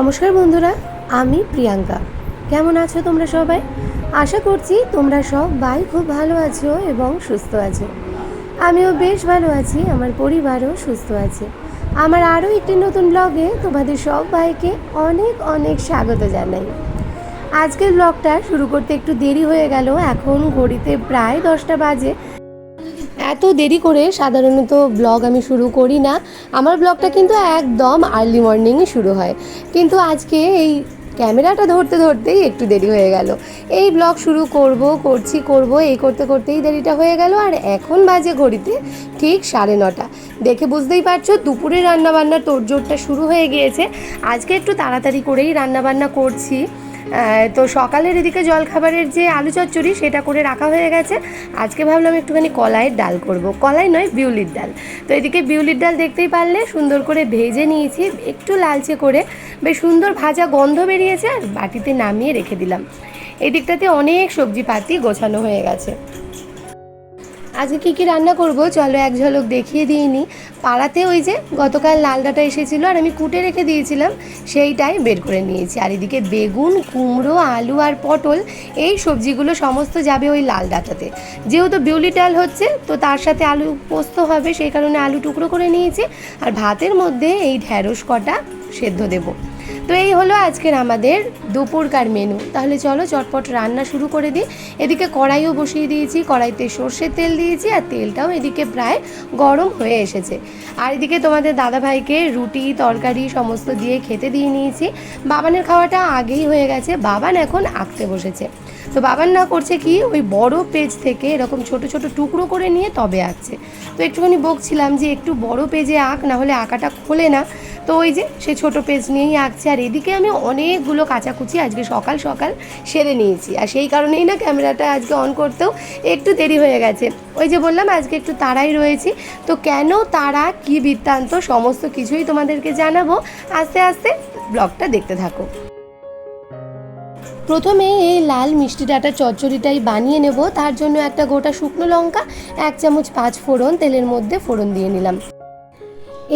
নমস্কার বন্ধুরা, আমি প্রিয়াঙ্কা। কেমন আছো তোমরা সবাই? আশা করছি তোমরা সবাই খুব ভালো আছো এবং সুস্থ আছো। আমিও বেশ ভালো আছি, আমার পরিবারও সুস্থ আছে। আমার আরও একটি নতুন ব্লগে তোমাদের সবাইকে অনেক অনেক স্বাগত জানাই। আজকের ব্লগটা শুরু করতে একটু দেরি হয়ে গেল, এখন ঘড়িতে প্রায় দশটা বাজে। এত দেরি করে সাধারণত ব্লগ আমি শুরু করি না। আমার ব্লগটা কিন্তু একদম আর্লি মর্নিংয়ে শুরু হয়। কিন্তু আজকে এই ক্যামেরাটা ধরতে ধরতেই একটু দেরি হয়ে গেল। এই ব্লগ শুরু করব, করছি, করব, এই করতে করতেই দেরিটা হয়ে গেল। আর এখন বাজে ঘড়িতে ঠিক সাড়ে নটা। দেখে বুঝতেই পারছ, দুপুরে রান্নাবান্নার তোড়জোড়টা শুরু হয়ে গিয়েছে। আজকে একটু তাড়াতাড়ি করেই রান্নাবান্না করছি। তো সকালের এদিকে জলখাবারের যে আলু চচ্চড়ি, সেটা করে রাখা হয়ে গেছে। আজকে ভাবলাম একটুখানি কলাইয়ের ডাল করব। কলাই নয়, বিউলির ডাল। তো এদিকে বিউলির ডাল দেখতেই পারলে, সুন্দর করে ভেজে নিয়েছি, একটু লালচে করে। বেশ সুন্দর ভাজা গন্ধ বেরিয়েছে, আর বাটিতে নামিয়ে রেখে দিলাম। এদিকটাতে দিকটাতে অনেক সবজি পাতি গোছানো হয়ে গেছে। আজকে কী কী রান্না করব? চলো এক ঝলক দেখিয়ে দিইনি। পাড়াতে ওই যে গতকাল লাল ডাঁটা এসেছিল আর আমি কুটে রেখে দিয়েছিলাম, সেইটাই বের করে নিয়েছি। আর এদিকে বেগুন, কুমড়ো, আলু আর পটল, এই সবজিগুলো সমস্ত যাবে ওই লাল ডাঁটাতে। যেহেতু বিউলি ডাল হচ্ছে, তো তার সাথে আলু পোস্ত হবে, সেই কারণে আলু টুকরো করে নিয়েছি। আর ভাতের মধ্যে এই ঢ্যাঁড়স কটা সেদ্ধ দেবো। তো এই হলো আজকের আমাদের দুপুরকার মেনু তাহলে চলো চটপট রান্না শুরু করে দিই। এদিকে কড়াইও বসিয়ে দিয়েছি, কড়াইতে সর্ষের তেল দিয়েছি আর তেলটাও এদিকে প্রায় গরম হয়ে এসেছে। আর এদিকে তোমাদের দাদাভাইকে রুটি, তরকারি সমস্ত দিয়ে খেতে দিয়ে নিয়েছি। বাবানের খাওয়াটা আগেই হয়ে গেছে, বাবান এখন আঁকতে বসেছে। তো বাবান না করছে কি, ওই বড় পেজ থেকে এরকম ছোট ছোট টুকরো করে নিয়ে তবে আঁকছে। তো একটুখানি বকছিলাম যে একটু বড় পেজে আঁক, না হলে আঁকাটা খোলে না। তো ওই যে সে ছোট পেজ নিয়েই আঁকছে, আর এদিকে আমি অনেকগুলো কাচাকুচি আজকে সকাল সকাল সেরে নিয়েছি। আর সেই কারণেই না ক্যামেরাটা আজকে অন করতেও একটু দেরি হয়ে গেছে। ওই যে বললাম, আজকে একটু তাড়াই রয়েছি। তো কেন তারা কি বৃত্তান্ত, সমস্ত কিছুই তোমাদেরকে জানাব। আস্তে আস্তে ব্লগটা দেখতে থাকো। প্রথমে এই লাল মিষ্টি ডাটা চচ্চড়িটাই বানিয়ে নেব। তার জন্য একটা গোটা শুকনো লঙ্কা, এক চামচ পাঁচ ফোড়ন তেলের মধ্যে ফোড়ন দিয়ে নিলাম।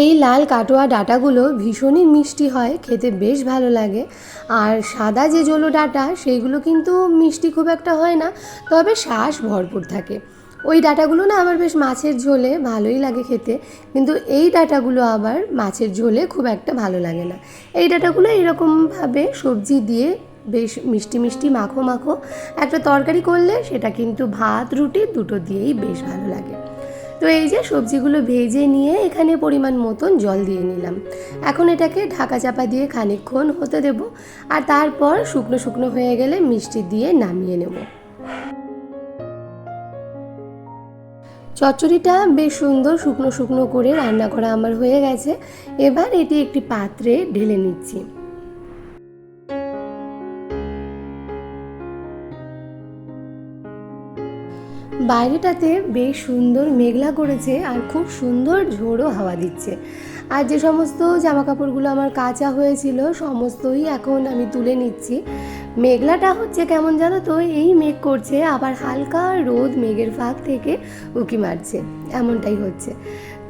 এই লাল কাটোয়া ডাটাগুলো ভীষণই মিষ্টি হয়, খেতে বেশ ভালো লাগে। আর সাদা যে জলো ডাটা, সেইগুলো কিন্তু মিষ্টি খুব একটা হয় না, তবে শ্বাস ভরপুর থাকে। ওই ডাটাগুলো না আবার বেশ মাছের ঝোলে ভালোই লাগে খেতে, কিন্তু এই ডাটাগুলো আবার মাছের ঝোলে খুব একটা ভালো লাগে না। এই ডাটাগুলো এরকমভাবে সবজি দিয়ে বেশ মিষ্টি মিষ্টি মাখো মাখো। একটা তরকারি করলে সেটা কিন্তু ভাত, রুটি দুটো দিয়েই বেশ ভালো লাগে। তো এই যে সবজিগুলো ভেজে নিয়ে এখানে পরিমাণ মতন জল দিয়ে নিলাম। এখন এটাকে ঢাকা চাপা দিয়ে খানিকক্ষণ হতে দেব আর তারপর শুকনো শুকনো হয়ে গেলে মিষ্টি দিয়ে নামিয়ে নেব। চচ্চড়িটা বেশ সুন্দর শুকনো শুকনো করে রান্না করা আমার হয়ে গেছে। এবার এটি একটি পাত্রে ঢেলে নিচ্ছি। বাইরেটাতে বেশ সুন্দর মেঘলা করেছে আর খুব সুন্দর ঝোড়ো হাওয়া দিচ্ছে। আর যে সমস্ত জামা কাপড়গুলো আমার কাঁচা হয়েছিল, সমস্তই এখন আমি তুলে নিচ্ছি। মেঘলাটা হচ্ছে কেমন জানো তো, এই মেঘ করছে, আবার হালকা রোদ মেঘের ফাঁক থেকে উকি মারছে। এমনটাই হচ্ছে।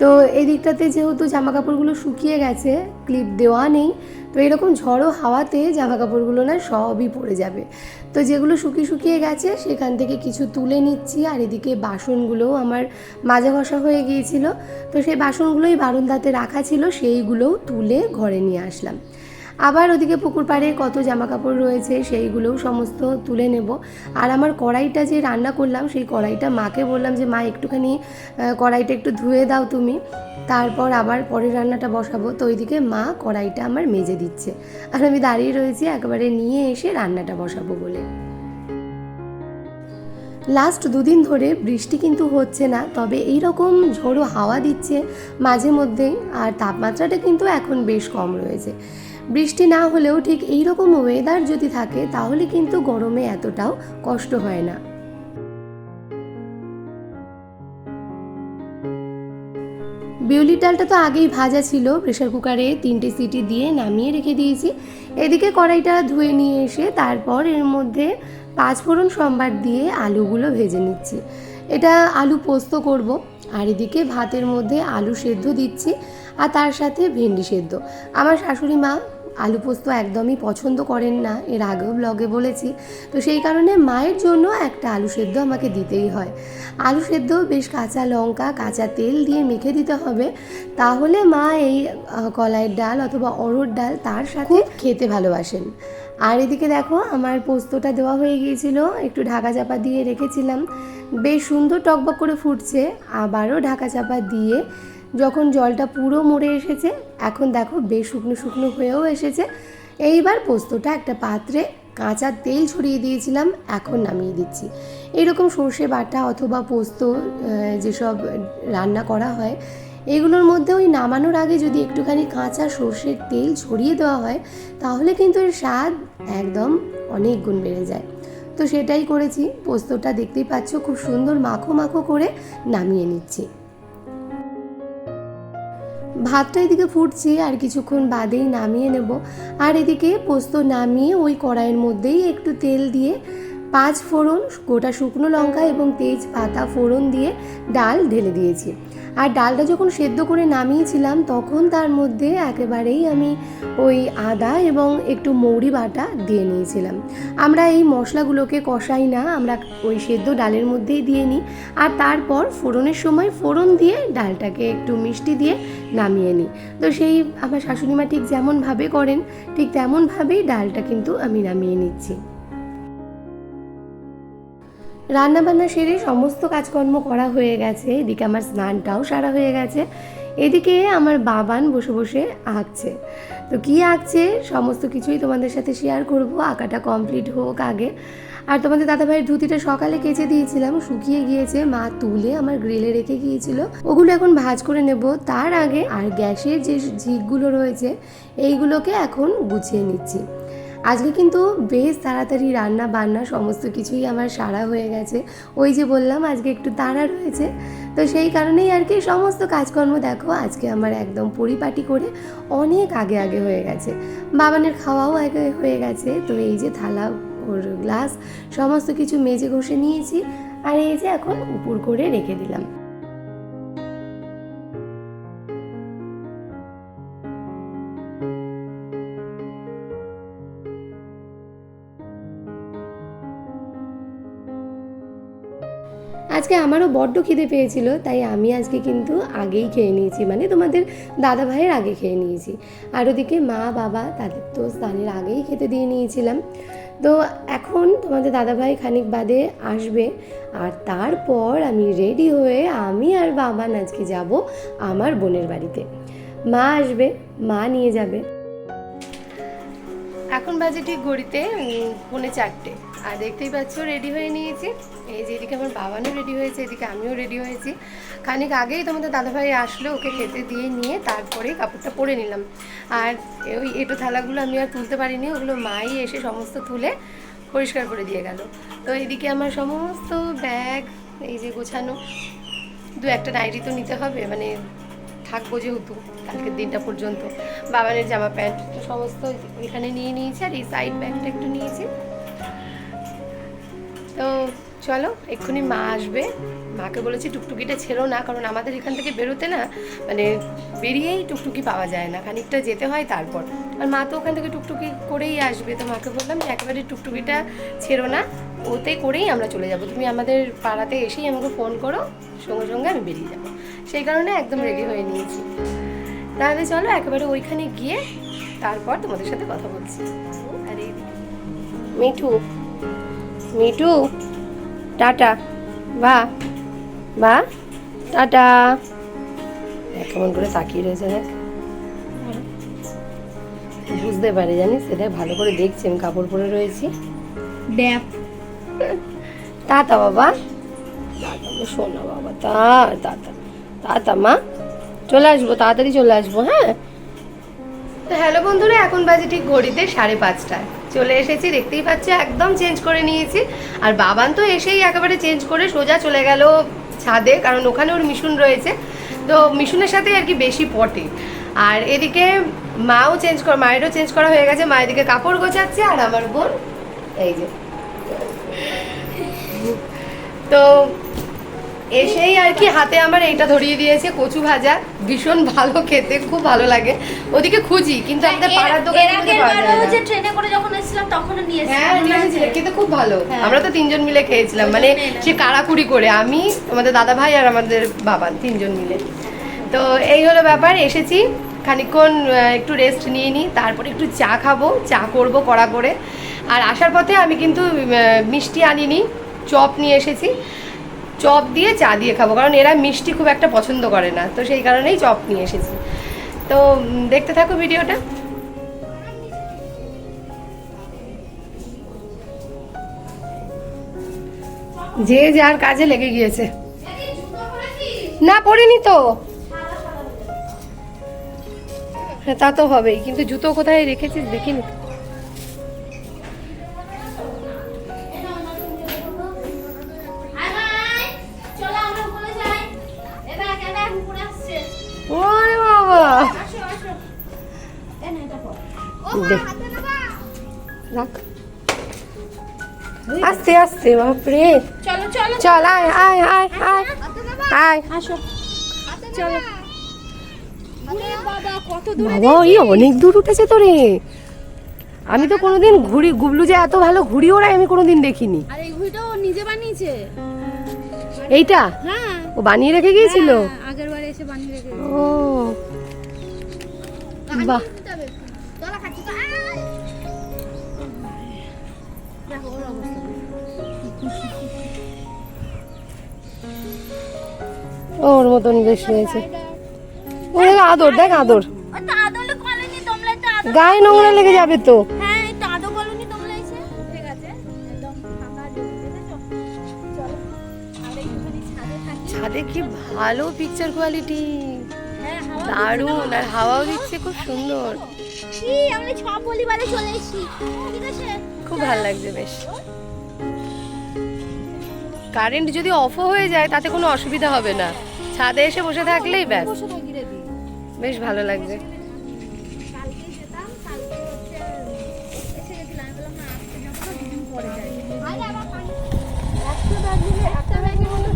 তো এই দিকটাতে যেহেতু জামা কাপড়গুলো শুকিয়ে গেছে ক্লিপ দেওয়া নেই, তো এরকম ঝড়ো হাওয়াতে জামা কাপড়গুলো না সবই পড়ে যাবে। তো যেগুলো শুকিয়ে শুকিয়ে গেছে সেখান থেকে কিছু তুলে নিচ্ছি, আর এদিকে বাসনগুলোও আমার মাজা ঘষা হয়ে গিয়েছিল। তো সেই বাসনগুলোই বারুন্দাতে রাখা ছিল, সেইগুলোও তুলে ঘরে নিয়ে আসলাম। আবার ওদিকে পুকুর পাড়ে কত জামা কাপড় রয়েছে, সেইগুলোও সমস্ত তুলে নেব। আর আমার কড়াইটা যে রান্না করলাম, সেই কড়াইটা মাকে বললাম যে, মা, একটুখানি কড়াইটা একটু ধুয়ে দাও তুমি। তারপর আবার পরের রান্নাটা বসাবো। তো ওইদিকে মা কড়াইটা আমার মেজে দিচ্ছে। আর আমি দাঁড়িয়ে রয়েছি একবারে নিয়ে এসে রান্নাটা বসাবো বলে। লাস্ট দুদিন ধরে বৃষ্টি কিন্তু হচ্ছে না, তবে এই রকম ঝোড়ো হাওয়া দিচ্ছে মাঝে মধ্যেই, আর তাপমাত্রাটা কিন্তু এখন বেশ কম রয়েছে। বৃষ্টি না হলেও ঠিক এই রকম ওয়েদার যদি থাকে, তাহলে কিন্তু গরমে এতটাও কষ্ট হয় না। বিউলির ডালটা তো আগেই ভাজা ছিল প্রেশার কুকারে তিনটে সিটি দিয়ে নামিয়ে রেখে দিয়েছি। এদিকে কড়াইটা ধুয়ে নিয়ে এসে তারপর এর মধ্যে পাঁচফোড়ন সম্বার দিয়ে আলুগুলো ভেজে নিচ্ছি। এটা আলু পোস্ত করব, আর এদিকে ভাতের মধ্যে আলু সেদ্ধ দিচ্ছি, আর তার সাথে ভেন্ডি সেদ্ধ। আমার শাশুড়ি মা আলু পোস্ত একদমই পছন্দ করেন না। এর আগেও ব্লগে বলেছি। তো সেই কারণে মায়ের জন্য একটা আলু সেদ্ধ আমাকে দিতেই হয়। আলু সেদ্ধ বেশ কাঁচা লঙ্কা কাঁচা তেল দিয়ে মেখে দিতে হবে। তাহলে মা এই কলাইয়ের ডাল অথবা অরড় ডাল তার সাথে খেতে ভালোবাসেন। আর এদিকে দেখো আমার পোস্তটা দেওয়া হয়ে গিয়েছিল। একটু ঢাকা চাপা দিয়ে রেখেছিলাম। বেশ সুন্দর টকবক করে ফুটছে। আবারও ঢাকা চাপা দিয়ে যখন জলটা পুরো মরে এসেছে, এখন দেখো বেশ শুকনো শুকনো হয়েও এসেছে। এইবার পোস্তটা একটা পাত্রে কাঁচা তেল ছড়িয়ে দিয়েছিলাম, এখন নামিয়ে দিচ্ছি। এরকম সর্ষে বাটা অথবা পোস্ত যেসব রান্না করা হয়, এগুলোর মধ্যে ওই নামানোর আগে যদি একটুখানি কাঁচা সর্ষের তেল ছড়িয়ে দেওয়া হয়, তাহলে কিন্তু এর স্বাদ একদম অনেক গুণ বেড়ে যায়। তো সেটাই করেছি। পোস্তটা দেখতেই পাচ্ছ, খুব সুন্দর মাখো মাখো করে নামিয়ে নিচ্ছি। ভাতটা এদিকে ফুটছে আর কিছুক্ষণ বাদেই নামিয়ে নেব। আর এদিকে পোস্ত নামিয়ে ওই কড়াইয়ের মধ্যেই একটু তেল দিয়ে পাঁচ ফোড়ন গোটা শুকনো লঙ্কা এবং তেজপাতা ফোড়ন দিয়ে ডাল ঢেলে দিয়েছি। আর ডালটা যখন সেদ্ধ করে নামিয়েছিলাম, তখন তার মধ্যে একেবারেই আমি ওই আদা এবং একটু মৌরি বাটা দিয়ে নিয়েছিলাম। আমরা এই মশলাগুলোকে কষাই না, আমরা ওই সেদ্ধ ডালের মধ্যেই দিয়ে নিই। আর তারপর ফোড়নের সময় ফোড়ন দিয়ে ডালটাকে একটু মিষ্টি দিয়ে নামিয়ে নিই। তো সেই আমার শাশুড়ি মা ঠিক যেমনভাবে করেন, ঠিক তেমনভাবেই ডালটা কিন্তু আমি নামিয়ে নিচ্ছি। রান্নাবান্না সেরে সমস্ত কাজকর্ম করা হয়ে গেছে। এদিকে আমার স্নানটাও সারা হয়ে গেছে। এদিকে আমার বাবান বসে বসে আঁকছে। তো কী আঁকছে? সমস্ত কিছুই তোমাদের সাথে শেয়ার করব। আঁকাটা কমপ্লিট হোক আগে। আর তোমাদের দাদা দাদাভাইয়ের ধুতিটা সকালে কেচে দিয়েছিলাম। শুকিয়ে গিয়েছে। মা তুলে আমার গ্রিলে রেখে গিয়েছিল। ওগুলো এখন ভাজ করে নেব। তার আগে আর গ্যাসের যে ঝিকগুলো রয়েছে, এইগুলোকে এখন গুছিয়ে নিচ্ছি। আজকে কিন্তু বেশ তাড়াতাড়ি রান্না, বান্না সমস্ত কিছুই আমার সারা হয়ে গেছে। ওই যে বললাম, আজকে একটু তাড়া রয়েছে। তো সেই কারণেই আর কি সমস্ত কাজকর্ম দেখো, আজকে আমার একদম পরিপাটি করে অনেক আগে আগে হয়ে গেছে। বাবানের খাওয়াও আগে হয়ে গেছে। তো এই যে থালা, ওর গ্লাস, সমস্ত কিছু মেজে ঘষে নিয়েছি। আর এই যে এখন উপর করে রেখে দিলাম। আজকে আমারও বড্ড খিদে পেয়েছিল, তাই আমি আজকে কিন্তু আগেই খেয়ে নিয়েছি মানে তোমাদের দাদা ভাইয়ের আগে খেয়ে নিয়েছি। আর ওদিকে মা, বাবা তাদের তো স্নানের আগেই খেতে দিয়ে নিয়েছিলাম। তো এখন তোমাদের দাদা ভাই খানিক বাদে আসবে, আর তারপর আমি রেডি হয়ে আমি আর বাবান আজকে যাব আমার বোনের বাড়িতে। মা আসবে, মা নিয়ে যাবে। বাজে ঠিক ঘড়িতে পৌনে চারটে। আর দেখতেই পাচ্ছ রেডি হয়ে নিয়েছি। এই যে এদিকে আমার বাবানও রেডি হয়েছে, এদিকে আমিও রেডি হয়েছি। খানিক আগেই তোমাদের দাদাভাই আসলো, ওকে খেতে দিয়ে নিয়ে তারপরে কাপড়টা পরে নিলাম। আর ওই এটো থালাগুলো আমি আর তুলতে পারিনি, ওগুলো মাই এসে সমস্ত তুলে পরিষ্কার করে দিয়ে গেল। তো এদিকে আমার সমস্ত ব্যাগ, এই যে গোছানো, দু একটা নাইটি তো নিতে হবে মানে থাকব যেহেতু, কালকের দিনটা পর্যন্ত। বাবানের জামা প্যান্ট তো সমস্ত এখানে নিয়ে নিয়েছি আর এই সাইড ব্যাগটা একটু নিয়েছি। তো চলো, এক্ষুনি মা আসবে। মাকে বলেছি টুকটুকিটা ছিল না, কারণ আমাদের এখান থেকে বেরোতে না মানে বেরিয়েই টুকটুকি পাওয়া যায় না। খানিকটা যেতে হয় তারপর। আর মা তো ওখান থেকে টুকটুকি করেই আসবে। তো মাকে বললাম যে একেবারে টুকটুকিটা ছেড়ো না। ওতে করেই আমরা চলে যাব। তুমি আমাদের পাড়াতে এসেই আমাকে ফোন করো, সঙ্গে সঙ্গে আমি বেরিয়ে যাব। সেই কারণে একদম রেডি হয়ে নিয়েছি। তাহলে চলো একেবারে ওইখানে গিয়ে তারপর তোমাদের সাথে কথা বলছি। আর মিঠু মিঠু, টাটা, বা বা, টাটা। কেমন করে তাকিয়ে রয়েছে দেখ। বুঝতে পারে জানিস সেটা ভালো করে দেখছি, আমি কাপড় পরে রয়েছি। ড্যাপ তাতা বাবা? শোনা বাবা তা তাতা তাতা মা চলে আসব তাড়াতাড়ি চলে আসব হ্যাঁ? তো হ্যালো বন্ধুরা এখন বাজে ঠিক ঘড়িতে সাড়ে পাঁচটায়। চলে এসেছি দেখতেই পাচ্ছি একদম চেঞ্জ করে নিয়েছি। আর বাবান তো এসেই একেবারে চেঞ্জ করে সোজা চলে গেল ছাদে কারণ ওখানে ওর মিশন রয়েছে। তো মিশনের সাথে আর কি বেশি পটে। আর এদিকে মাও চেঞ্জ করা মায়েরও চেঞ্জ করা হয়ে গেছে মা এদিকে কাপড় গোছাচ্ছে আর আমার বোন এই যে তো এসেই আর কি হাতে আমার এইটা ধরিয়ে দিয়েছে কচু ভাজা। ভীষণ ভালো খেতে খুব ভালো লাগে। ওদিকে খুঁজি কিন্তু আমাদের পাড়ার দোকানে পাওয়া যায় না। ট্রেনে করে যখন এসেছিলাম তখনও নিয়ে হ্যাঁ খুব ভালো। হ্যাঁ। আমরা তো তিনজন মিলে খেয়েছিলাম মানে সে কাড়াকুড়ি করে আমি আমাদের দাদা ভাই আর আমাদের বাবা তিনজন মিলে। তো এই হলো ব্যাপার এসেছি। খানিকক্ষণ আহ, একটু রেস্ট নিয়ে নিই তারপরে একটু চা খাব চা করব কড়া করে। আর আসার পথে আমি কিন্তু মিষ্টি আনিনি চপ নিয়ে এসেছি। চপ দিয়ে চা দিয়ে খাব কারণ এরা মিষ্টি খুব একটা পছন্দ করে না তো সেই কারণেই চপ নিয়ে এসেছি। তো দেখতে থাকো ভিডিওটা। যে যার কাজে লেগে গিয়েছে। না পড়িনি তো। হ্যাঁ তা তো হবেই কিন্তু জুতো কোথায় রেখেছিস দেখিনি ওরে বাবা। রাখ। আস্তে আস্তে বাপরে। চলো চলো। চল আয় আয় আয় আয়। আয়। আসো। চলো। বাবা ওই অনেক দূর উঠেছে তো রে। আমি তো কোনোদিন ঘুড়ি গুবলু যে এত ভালো ঘুড়ি ওড়াই আমি কোনোদিন দেখিনি। আর এই ঘুড়িটাও নিজে বানিয়েছে? এইটা? হ্যাঁ। ও বানিয়ে রেখে গিয়েছিল? আগের বারে এসে বানিয়ে রেখে ও। বাহ। ওর মতন বেশ দেখ আদর দেখ আদর। গায়ে নোংরা লেগে যাবে তো। হ্যাঁ ছাদে কি ভালো পিকচার কোয়ালিটি হ্যাঁ দারুণ আর হাওয়াও দিচ্ছে খুব সুন্দর। আমরা সব পরিবারে চলে এসেছি। ঠিক আছে? খুব ভালো লাগছে বেশ। কারেন্ট যদি অফও হয়ে যায় তাতে কোনো অসুবিধা হবে না। ছাদে এসে বসে থাকলেই ব্যাস। বেশ ভালো লাগবে কালকে যেতাম কালকে হচ্ছে এসে গেছিলাম। আমি বললাম না আজকে যাব না দুদিন পরে যাই। আরে আবার পানি। একটা ব্যাগ নিলে একটা ব্যাগের মধ্যে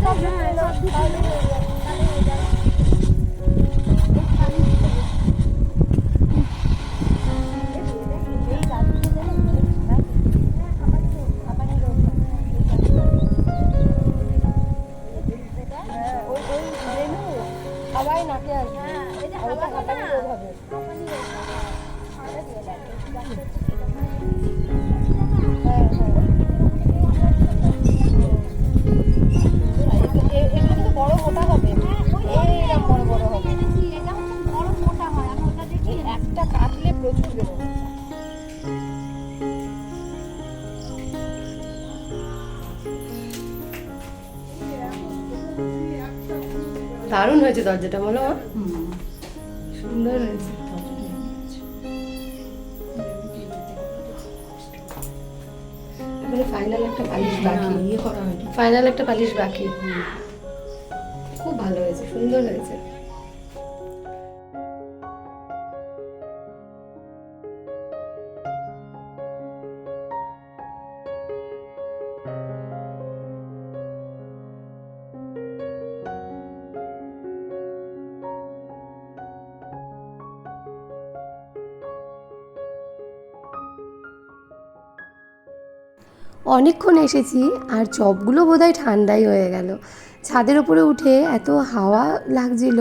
সবাই নাকে আসবে হ্যাঁ এটা যে হাওয়া হবে। না হাঁপানি রোগ বড় দারুণ হয়েছে দরজাটা বলো সুন্দর হয়েছে। ফাইনাল একটা পালিশ বাকি। ইয়ে করা হয়নি। ফাইনাল একটা পালিশ বাকি। খুব ভালো হয়েছে সুন্দর হয়েছে। অনেকক্ষণ এসেছি আর চপগুলো বোধহয় ঠান্ডাই হয়ে গেল। ছাদের ওপরে উঠে এত হাওয়া লাগছিল,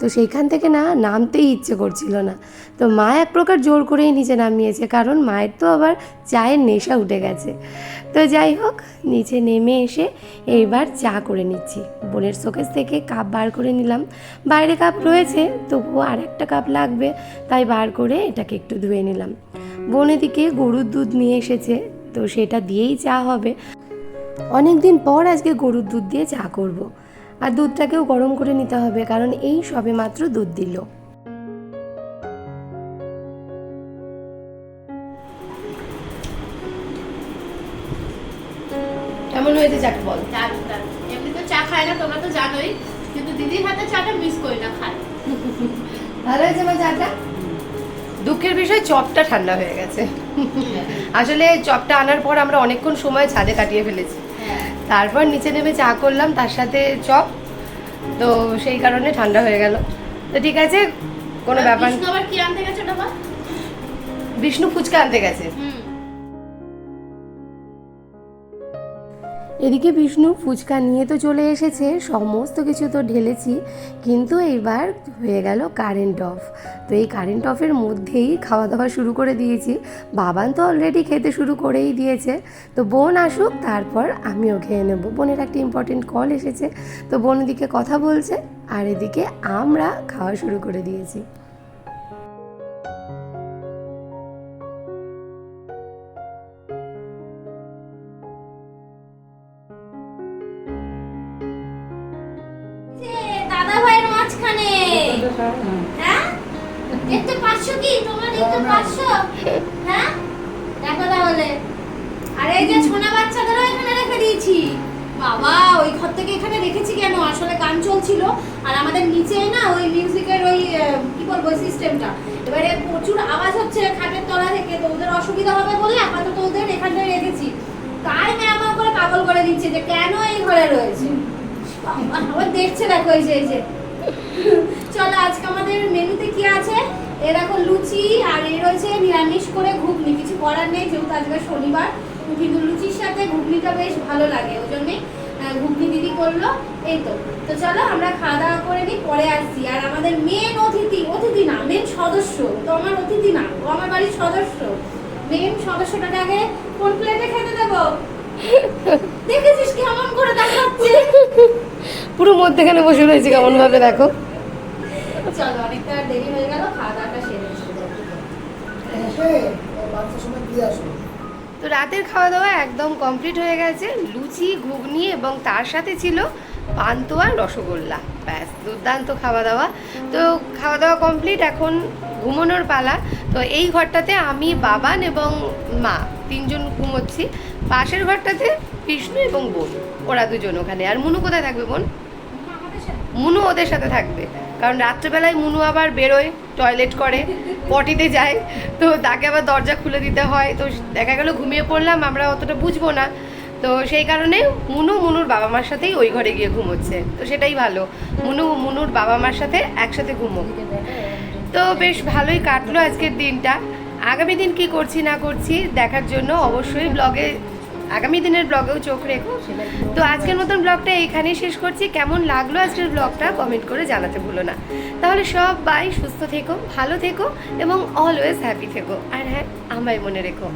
তো সেইখান থেকে না নামতেই ইচ্ছে করছিল না। তো মা এক প্রকার জোর করেই নিচে নামিয়েছে, কারণ মায়ের তো আবার চায়ের নেশা উঠে গেছে। তো যাই হোক, নিচে নেমে এসে এইবার চা করে নিচ্ছি। বোনের শোকেস থেকে কাপ বার করে নিলাম। বাইরে কাপ রয়েছে, তবুও আর একটা কাপ লাগবে, তাই বার করে এটাকে একটু ধুয়ে নিলাম। বোন এদিকে গরুর দুধ নিয়ে এসেছে তো সেটা দিয়েই চা হবে। অনেক দিন পর আজকে গরুর দুধ দিয়ে চা করব। আর দুধটাকেও গরম করে নিতে হবে কারণ এই সবে মাত্র দুধ দিল। কেমন হয়েছে চাটা বল? এমনি তো চা খায় না তোমরা তো জানোই। কিন্তু দিদির হাতে চাটা মিস করি না খায়। ভালো হয়েছে আমার চাটা? দুঃখের বিষয় চপটা ঠান্ডা হয়ে গেছে। আসলে চপটা আনার পর আমরা অনেকক্ষণ সময় ছাদে কাটিয়ে ফেলেছি। তারপর নিচে নেমে চা করলাম তার সাথে চপ। তো সেই কারণে ঠান্ডা হয়ে গেল। তো ঠিক আছে কোনো ব্যাপার বিষ্ণু ফুচকা আনতে গেছে। এদিকে বিষ্ণু ফুচকা নিয়ে তো চলে এসেছে, সমস্ত কিছু তো ঢেলেছি, কিন্তু এইবার হয়ে গেল কারেন্ট অফ তো এই কারেন্ট অফের মধ্যেই খাওয়া দাওয়া শুরু করে দিয়েছি। বাবান তো অলরেডি খেতে শুরু করেই দিয়েছে। তো বোন আসুক, তারপর আমিও খেয়ে নেব। বোনের একটা ইম্পর্টেন্ট কল এসেছে। তো বোন এদিকে কথা বলছে, আর এদিকে আমরা খাওয়া শুরু করে দিয়েছি। ভাইয়ের হ্যাঁ? এতে পাঁচশো কি? তোমার এতে পাঁচশো? হ্যাঁ? দেখো তাহলে। আরে এই যে ছোনা বাচ্চাদেরও এখানে রেখে দিয়েছি। বাবা, ওই ঘর থেকে এখানে রেখেছি কেন? আসলে গান চলছিল। আর আমাদের নিচে না ওই মিউজিকের ওই কি বলব, সিস্টেমটা। এবারে প্রচুর আওয়াজ হচ্ছে খাটের তলা থেকে, তো ওদের অসুবিধা হবে বলে আপাতত ওদের এখানটায় রেখেছি। তাই ম্যাম করে পাগল করে দিচ্ছে যে কেন এই ঘরে রয়েছে? আবার দেখছে দেখো এই যে। চলো আজকে আমাদের মেনুতে কি আছে? এ দেখো লুচি, আর এই রয়েছে নিরামিষ করে ঘুগনি। কিছু করার নেই, যেহেতু আজকে শনিবার। কিন্তু লুচির সাথে ঘুগনিটা বেশ ভালো লাগে, ওই জন্যে ঘুগনি দিদি করল এই তো। তো চলো আমরা খাওয়া দাওয়া করে নিই, পরে আসছি। আর আমাদের মেন অতিথি অতিথি না মেন সদস্য, তো আমার অতিথি না, ও আমার বাড়ির সদস্য। মেন সদস্যটাকে আগে কোন প্লেটে খেতে দেবো? দেখেছিস কেমন করে দেখাচ্ছে? পুরো মধ্যেখানে বসে রয়েছে কেমনভাবে দেখো। চলো অনেকটা দেরি হয়ে গেল খাওয়া দাওয়াটা সেরে তো রাতের খাওয়া দাওয়া একদম কমপ্লিট হয়ে গেছে। লুচি ঘুগনি এবং তার সাথে ছিল পান্তুয়া রসগোল্লা। ব্যাস দুর্দান্ত খাওয়া দাওয়া তো খাওয়া দাওয়া কমপ্লিট এখন ঘুমানোর পালা। তো এই ঘরটাতে আমি বাবান এবং মা। তিনজন ঘুমোচ্ছি। পাশের ঘরটাতে বিষ্ণু এবং বোন। ওরা দুজন ওখানে। আর মুনু কোথায় থাকবে বোন? মুনু ওদের সাথে থাকবে। কারণ রাত্রেবেলায় মুনু আবার বেরোয় টয়লেট করে, পটিতে যায়। তো তাকে আবার দরজা খুলে দিতে হয়। তো দেখা গেল ঘুমিয়ে পড়লাম, আমরা অতটা বুঝব না। তো সেই কারণে মুনু মুনুর বাবা মার সাথেই ওই ঘরে গিয়ে ঘুমোচ্ছে। তো সেটাই ভালো। মুনু মুনুর বাবা মার সাথে একসাথে ঘুমোক তো বেশ ভালোই কাটলো আজকের দিনটা। আগামী দিন কি করছি, না করছি দেখার জন্য অবশ্যই ব্লগে, আগামী দিনের ব্লগেও চোখ রেখো। তো আজকের মতন ব্লগটা এইখানেই শেষ করছি। কেমন লাগল আজকের ব্লগটা কমেন্ট করে জানাতে ভুলো না। তাহলে সব বাই সুস্থ থেকো, ভালো থেকো এবং অলওয়েজ হ্যাপি থেকো। আর হ্যাঁ আমায় মনে রেখো।